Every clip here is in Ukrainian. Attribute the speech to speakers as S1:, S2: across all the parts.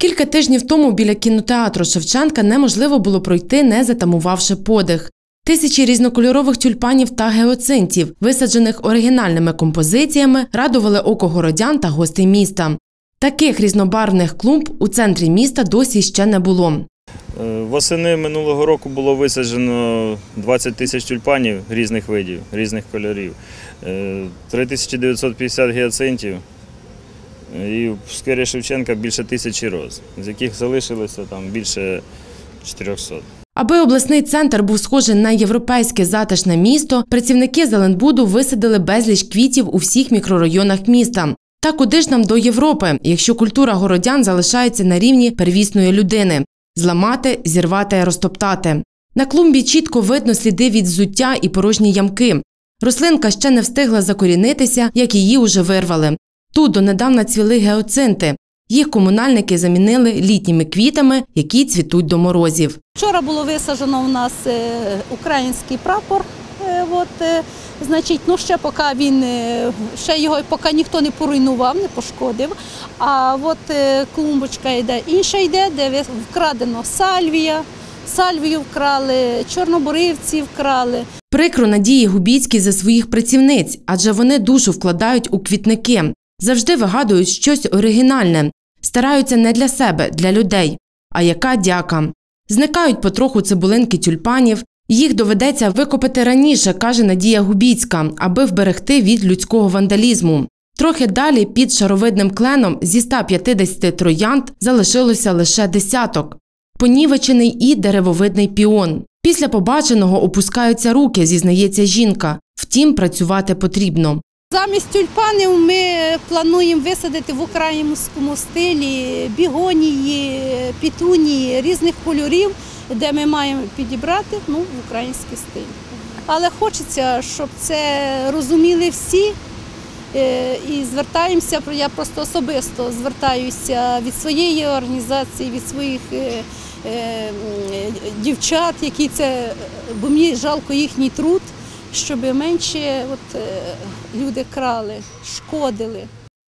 S1: Кілька тижнів тому біля кінотеатру Шевченка неможливо було пройти, не затамувавши подих. Тисячі різнокольорових тюльпанів та геоцинтів, висаджених оригінальними композиціями, радували око городян та гостей міста. Таких різнобарвних клумб у центрі міста досі ще не було.
S2: Е, Восени минулого року було висаджено 20 тисяч тюльпанів різних видів, різних кольорів, Е, 3950 гіацинтів і в сквері Шевченка більше тисячі роз, з яких залишилося там більше 400.
S1: Аби обласний центр був схожий на європейське затишне місто, працівники Зеленбуду висадили безліч квітів у всіх мікрорайонах міста. Та куди ж нам до Європи, якщо культура городян залишається на рівні первісної людини зламати, зірвати, розтоптати. На клумбі чітко видно сліди від взуття і порожні ямки. Рослинка ще не встигла закорінитися, як її уже вирвали. Тут донедавна цвіли геоцинти. Їх комунальники замінили літніми квітами, які цвітуть до морозів.
S3: Вчора було висаджено у нас е, український прапор. е, От, е, значить, ну ще поки він ще його поки ніхто не поруйнував, не пошкодив. А от клумбочка йде, інша йде, де вкрадено сальвія. Сальвію вкрали, чорноборивці вкрали.
S1: Прикро Надії Губіцькій за своїх працівниць, адже вони душу вкладають у квітники, завжди вигадують щось оригінальне, стараються не для себе, для людей. А яка дяка? Зникають потроху цибулинки тюльпанів. Їх доведеться викопати раніше, каже Надія Губіцька, аби вберегти від людського вандалізму. Трохи далі під шаровидним кленом зі 150 троянд залишилося лише десяток. Понівечений і деревовидний піон. Після побаченого опускаються руки, зізнається жінка. Втім, працювати потрібно.
S3: Замість тюльпанів ми плануємо висадити в українському стилі бігонії, пітунії різних кольорів, де ми маємо підібрати ну, в український стиль. Але хочеться, щоб це розуміли всі. Е, І звертаємося, я просто особисто звертаюся від своєї організації, від своїх е, е, дівчат, які це, бо мені жалко їхній труд, щоб менше от, е, люди крали, шкодили.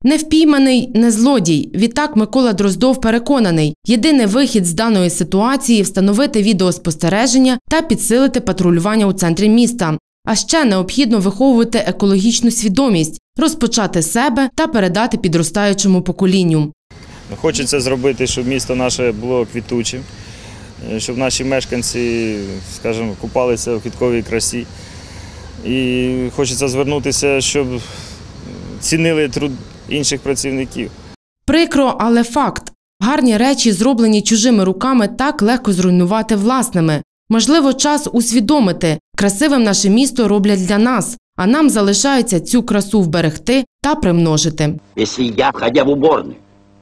S1: Не впійманий, не злодій. Відтак Микола Дроздов переконаний, єдиний вихід з даної ситуації встановити відеоспостереження та підсилити патрулювання у центрі міста. А ще необхідно виховувати екологічну свідомість, розпочати себе та передати підростаючому поколінню.
S2: Хочеться зробити, щоб місто наше було квітучим, е, щоб наші мешканці, скажімо, купалися в квітковій красі. І хочеться звернутися, щоб цінили труд інших працівників.
S1: Прикро, але факт. Гарні речі, зроблені чужими руками, так легко зруйнувати власними. Можливо, час усвідомити, красивим наше місто роблять для нас, а нам залишається цю красу вберегти та примножити.
S4: Если я, входя в уборную,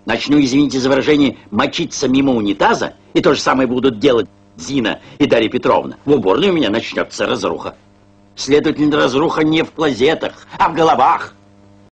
S4: начну, извините за выражение, мочиться мимо унитаза, и то же самое будут делать Зина и Дарья Петровна, в уборной у меня начнется разруха. Следовательно, разруха не в клозетах, а в головах.